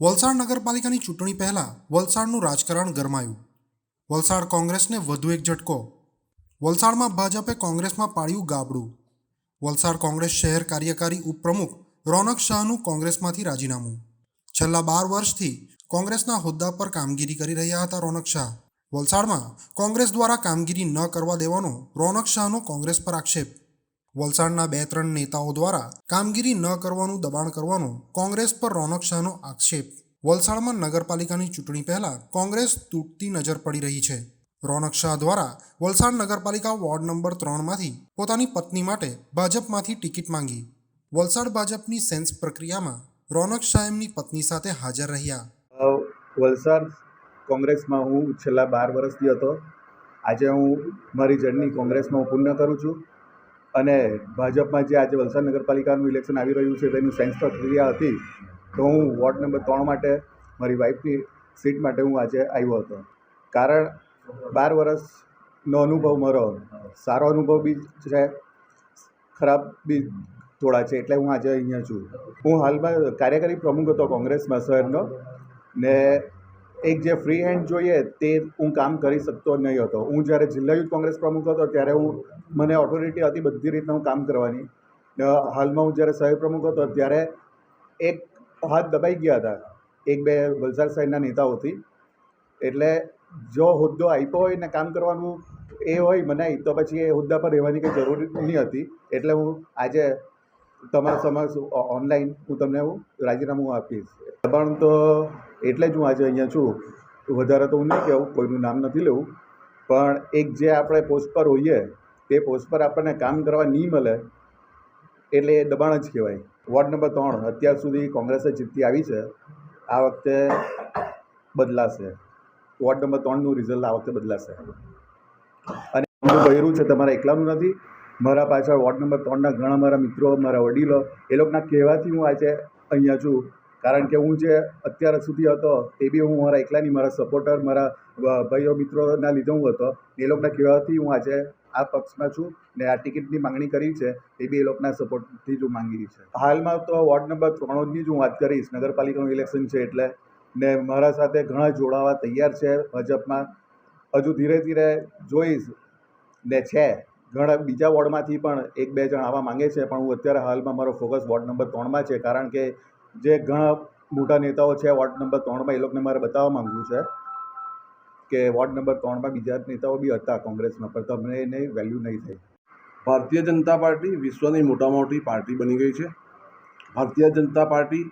વલસાડ નગરપાલિકાની ચૂંટણી પહેલા વલસાડનું રાજકારણ ગરમાયું. વલસાડ કોંગ્રેસને વધુ એક ઝટકો. વલસાડમાં ભાજપે કોંગ્રેસમાં પાડ્યું ગાબડું. વલસાડ કોંગ્રેસ શહેર કાર્યકારી ઉપપ્રમુખ રોનક શાહનું કોંગ્રેસમાંથી રાજીનામું. છેલ્લા બાર વર્ષથી કોંગ્રેસના હોદ્દા પર કામગીરી કરી રહ્યા હતા રોનક શાહ. વલસાડમાં કોંગ્રેસ દ્વારા કામગીરી ન કરવા દેવાનો રોનક શાહનો કોંગ્રેસ પર આક્ષેપ. વલસાડના બે ત્રણ નેતાઓ દ્વારા કામગીરી ન કરવાનું, દબાણ કરવાનો કોંગ્રેસ પર રોનક શાહનો આક્ષેપ. વલસાડમાં નગરપાલિકાની ચૂંટણી પહેલા કોંગ્રેસ તૂટતી નજર પડી રહી છે. રોનક શાહ દ્વારા વલસાડ નગરપાલિકા વોર્ડ નંબર ત્રણમાંથી પોતાની પત્ની માટે ભાજપમાંથી ટિકિટ માંગી. વલસાડ ભાજપની સેન્સ પ્રક્રિયામાં રોનક શાહ એમની પત્ની સાથે હાજર રહ્યા. વલસાડ કોંગ્રેસમાં હું છેલ્લા બાર વર્ષથી હતો. આજે હું મારી જર્ની કોંગ્રેસમાં હું પૂર્ણ કરું છું. અને ભાજપમાં જે આજે વલસાડ નગરપાલિકાનું ઇલેક્શન આવી રહ્યું છે, તેની સાયન્સ પ્રક્રિયા હતી, તો હું વોર્ડ નંબર ત્રણ માટે, મારી વાઈફની સીટ માટે હું આજે આવ્યો હતો. કારણ બાર વર્ષનો અનુભવ મારો, સારો અનુભવ બી છે, ખરાબ બી થોડા છે, એટલે હું આજે અહીંયા છું. હું હાલમાં કાર્યકારી પ્રમુખ હતો કોંગ્રેસમાં શહેરનો, ને એક જે ફ્રી હેન્ડ જોઈએ તે હું કામ કરી શકતો નહીં હતો. હું જ્યારે જિલ્લા યુથ કોંગ્રેસ પ્રમુખ હતો ત્યારે હું, મને ઓથોરિટી હતી બધી રીતના હું કામ કરવાની. હાલમાં હું જ્યારે શહેર પ્રમુખ હતો ત્યારે એક હાથ દબાઈ ગયા હતા. એક બે વલસાડ સાઈડના નેતાઓથી. એટલે જો હોદ્દો આપ્યો હોય ને કામ કરવાનું એ હોય મને, તો પછી એ હોદ્દા પર રહેવાની કંઈ જરૂર નહીં હતી. એટલે હું આજે તમારા સમક્ષ ઓનલાઈન હું તમને હું રાજીનામું આપીશ. દબાણ તો એટલે જ હું આજે અહીંયા છું. વધારે તો હું નહીં કહેવું, કોઈનું નામ નથી લેવું. પણ એક જે આપણે પોસ્ટ પર હોઈએ, તે પોસ્ટ પર આપણને કામ કરવા નહીં મળે, એટલે એ દબાણ જ કહેવાય. વોર્ડ નંબર ત્રણ, અત્યાર સુધી કોંગ્રેસે જીતતી આવી છે. આ વખતે બદલાશે. વોર્ડ નંબર ત્રણનું રિઝલ્ટ આ વખતે બદલાશે. અને હું કર્યું છે, તમારા એકલાનું નથી. મારા પાછળ વોર્ડ નંબર ત્રણના ઘણા મારા મિત્રો, મારા વડીલો, એ લોકોના કહેવાથી હું આજે અહીંયા છું. કારણ કે હું જે અત્યાર સુધી હતો, એ બી હું મારા એકલાની, મારા સપોર્ટર મારા ભાઈઓ મિત્રોના લીધે હું હતો. એ લોકોના કહેવાથી હું આજે આ પક્ષમાં છું ને આ ટિકિટની માંગણી કરી છે, એ બી એ લોકોના સપોર્ટથી જ હું માંગી છે. હાલમાં તો વોર્ડ નંબર ત્રણની જ હું વાત કરીશ. નગરપાલિકાનું ઇલેક્શન છે એટલે ને મારા સાથે ઘણા જોડાવા તૈયાર છે ભાજપમાં. હજુ ધીરે ધીરે જોઈશ ને છે. ઘણા બીજા વોર્ડમાંથી પણ એક બે જણ આવવા માંગે છે, પણ હું અત્યારે હાલમાં મારો ફોકસ વોર્ડ નંબર ત્રણમાં છે, કારણ કે જે ઘણા મોટા નેતાઓ છે, વોર્ડ નંબર ત્રણમાં એ લોકોને મારે બતાવવા માંગુ છે કે વોર્ડ નંબર ત્રણમાં બીજા નેતાઓ બી હતા કોંગ્રેસમાં, પણ તમને એને વેલ્યુ નહીં થઈ ભારતીય જનતા પાર્ટી વિશ્વની મોટા મોટી પાર્ટી બની ગઈ છે. ભારતીય જનતા પાર્ટી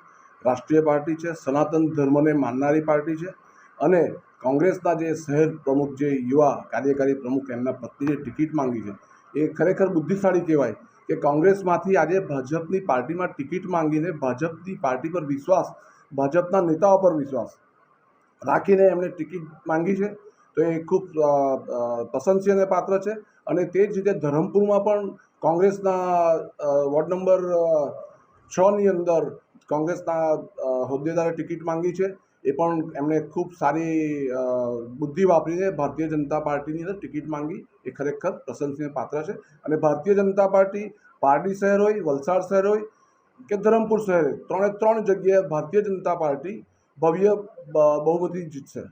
રાષ્ટ્રીય પાર્ટી છે, સનાતન ધર્મને માનનારી પાર્ટી છે અને કોંગ્રેસના જે શહેર પ્રમુખ જે યુવા કાર્યકારી પ્રમુખ એમના પત્નીએ ટિકિટ માંગી છે એ ખરેખર બુદ્ધિશાળી કહેવાય કે કોંગ્રેસમાંથી આજે ભાજપની પાર્ટીમાં ટિકિટ માંગીને ભાજપની પાર્ટી પર વિશ્વાસ ભાજપના નેતાઓ પર વિશ્વાસ રાખીને એમણે ટિકિટ માંગી છે. તો એ ખૂબ અ, પાત્ર છે અને તે જ રીતે ધરમપુરમાં પણ કોંગ્રેસના વોર્ડ નંબર છની અંદર કોંગ્રેસના હોદ્દેદારે ટિકિટ માંગી છે. એ પણ એમણે ખૂબ સારી બુદ્ધિ વાપરીને ભારતીય જનતા પાર્ટીની અંદર ટિકિટ માંગી. એ ખરેખર પ્રશંસનીય પાત્ર છે. અને ભારતીય જનતા પાર્ટી પારડી શહેર હોય, વલસાડ શહેર હોય કે ધરમપુર શહેર ત્રણે ત્રણ જગ્યાએ ભારતીય જનતા પાર્ટી ભવ્ય બહુમતી જીતશે.